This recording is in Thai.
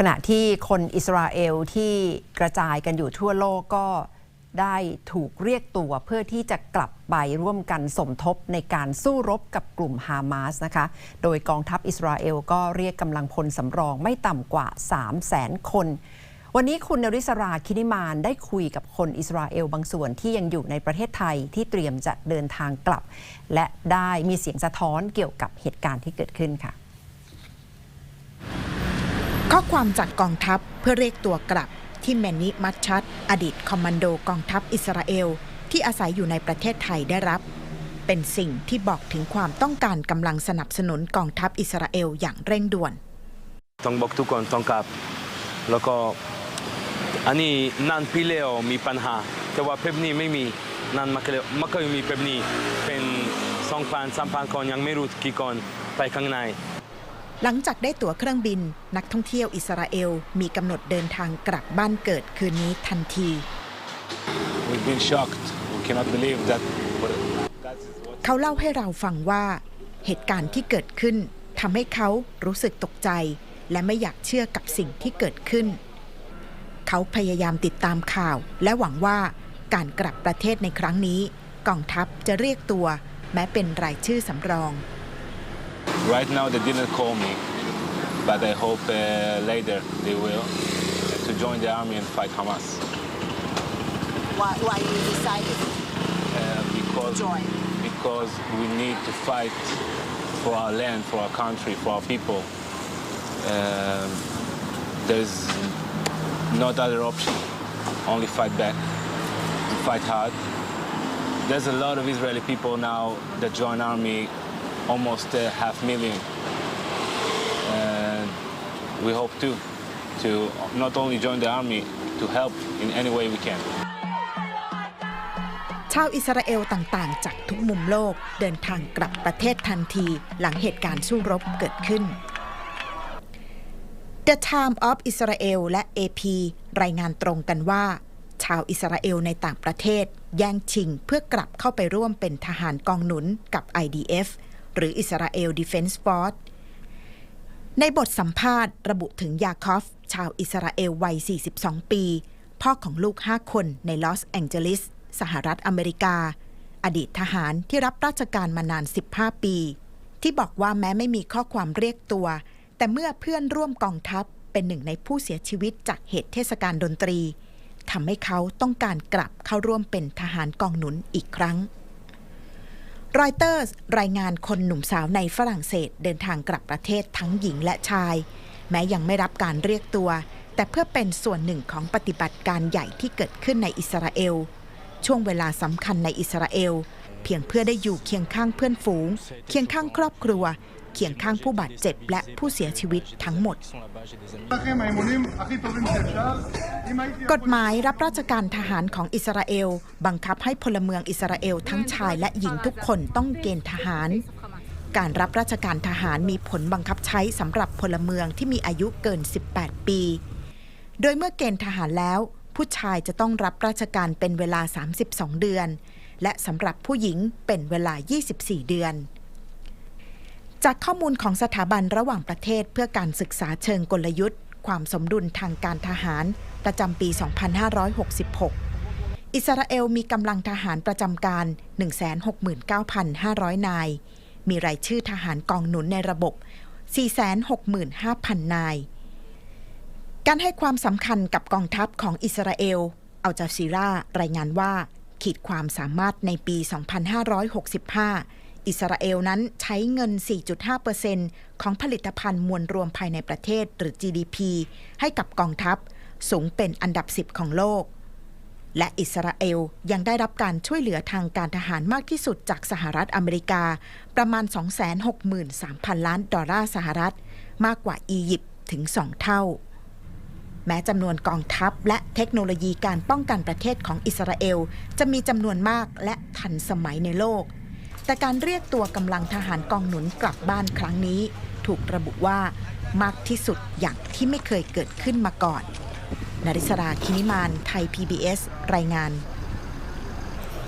ขณะที่คนอิสราเอลที่กระจายกันอยู่ทั่วโลกก็ได้ถูกเรียกตัวเพื่อที่จะกลับไปร่วมกันสมทบในการสู้รบกับกลุ่มฮามาสนะคะ โดยกองทัพอิสราเอลก็เรียกกำลังพลสำรองไม่ต่ำกว่า 3 0 0แสนคน วันนี้คุณนริศราคินิมานได้คุยกับคนอิสราเอลบางส่วนที่ยังอยู่ในประเทศไทยที่เตรียมจะเดินทางกลับ และได้มีเสียงสะท้อนเกี่ยวกับเหตุการณ์ที่เกิดขึ้นค่ะ ข้อความจากกองทัพเพื่อเรียกตัวกลับที่แมนนิมัชชัด อดีตคอมมานโดกองทัพอิสราเอล ที่อาศัยอยู่ในประเทศไทยได้รับ เป็นสิ่งที่บอกถึงความต้องการกำลังสนับสนุนกองทัพอิสราเอลอย่างเร่งด่วน ต้องบอกทุกคนต้องกลับ แล้วก็อันนี้นานปีแล้วมีปัญหา แต่ว่าเพบนี้ไม่มีนานมากแล้วม่เคยมีเพบนี้เป็นสองพันสามพันคนยังไม่รู้กี่คนไปข้างใน หลังจากได้ตั๋วเครื่องบิน นักท่องเที่ยวอิสราเอล มีกำหนดเดินทางกลับบ้านเกิดคืนนี้ทันที We've been shocked. We cannot believe that. But that is what เขาเล่าให้เราฟังว่า เหตุการณ์ที่เกิดขึ้นทำให้เขารู้สึกตกใจ และไม่อยากเชื่อกับสิ่งที่เกิดขึ้น เขาพยายามติดตามข่าว และหวังว่าการกลับประเทศในครั้งนี้ กองทัพจะเรียกตัว แม้เป็นรายชื่อสำรอง right now they didn't call me, but I hope uh, later they will uh, to join the army and fight Hamas. Why, why you decided Uh, because join? because we need to fight for our land, for our country, for our people. Um, there's not other option. Only fight back fight hard. There's a lot of Israeli people now that join army, almost uh, half million. And we hope to to not only join the army, to help in any way we can. ชาวอิสราเอลต่างๆ จากทุกมุมโลกเดินทางกลับประเทศทันทีหลังเหตุการณ์สู้รบเกิดขึ้น The Time of Israel และ AP รายงานตรงกันว่า ชาวอิสราเอลในต่างประเทศ แย่งชิงเพื่อกลับเข้าไปร่วมเป็นทหารกองหนุนกับ IDF หรือ Israel Defense Force ในบทสัมภาษณ์ระบุถึงยาคอฟ ชาวอิสราเอลวัย 42 ปี พ่อของลูก 5 คนในลอสแองเจลิส สหรัฐอเมริกา อดีตทหารที่รับราชการมานาน 15 ปี ที่บอกว่าแม้ไม่มีข้อความเรียกตัว แต่เมื่อเพื่อนร่วมกองทัพเป็นหนึ่งในผู้เสียชีวิตจากเหตุเทศกาลดนตรีทำให้เขาต้องการกลับเข้าร่วมเป็นทหารกองหนุนอีกครั้ง รอยเตอร์สรายงานคนหนุ่มสาวในฝรั่งเศสเดินทางกลับประเทศทั้งหญิงและชาย แม้ยังไม่รับการเรียกตัว แต่เพื่อเป็นส่วนหนึ่งของปฏิบัติการใหญ่ที่เกิดขึ้นในอิสราเอล ช่วงเวลาสำคัญในอิสราเอล เพียงเพื่อได้อยู่เคียงข้างเพื่อนฝูง เคียงข้างครอบครัว เคียงข้างผู้บาดเจ็บและผู้เสียชีวิตทั้งหมด กฎหมายรับราชการทหารของอิสราเอล บังคับให้พลเมืองอิสราเอลทั้งชายและหญิงทุกคนต้องเกณฑ์ทหารการรับราชการทหารมีผลบังคับใช้สำหรับพลเมืองที่มีอายุเกิน 18 ปี โดยเมื่อเกณฑ์ทหารแล้ว ผู้ชายจะต้องรับราชการเป็นเวลา 32 เดือน และสำหรับผู้หญิงเป็นเวลา 24 เดือน จากข้อมูลของสถาบันระหว่างประเทศเพื่อการศึกษาเชิงกลยุทธ์ ความสมดุลทางการทหาร ประจำปี 2566 อิสราเอลมีกำลังทหารประจำการ 169,500 นาย มีรายชื่อทหารกองหนุนในระบบ 465,000 นายการให้ความสำคัญกับกองทัพของอิสราเอล อัลจาซีรารายงานว่า ขีดความสามารถในปี 2565 อิสราเอลนั้นใช้เงิน 4.5%ของผลิตภัณฑ์มวลรวมภายในประเทศหรือ GDP ให้กับกองทัพ สูงเป็นอันดับ 10 ของโลก และอิสราเอลยังได้รับการช่วยเหลือทางการทหารมากที่สุดจากสหรัฐอเมริกา ประมาณ 263,000 ล้านดอลลาร์สหรัฐ มากกว่าอียิปต์ถึง 2 เท่า แม้จำนวนกองทัพและเทคโนโลยีการป้องกันประเทศของอิสราเอล จะมีจำนวนมากและทันสมัยในโลก แต่การเรียกตัวกำลังทหารกองหนุนกลับบ้านครั้งนี้ ถูกระบุว่ามากที่สุดอย่างที่ไม่เคยเกิดขึ้นมาก่อน นริศราคินิมาน ไทย PBS รายงาน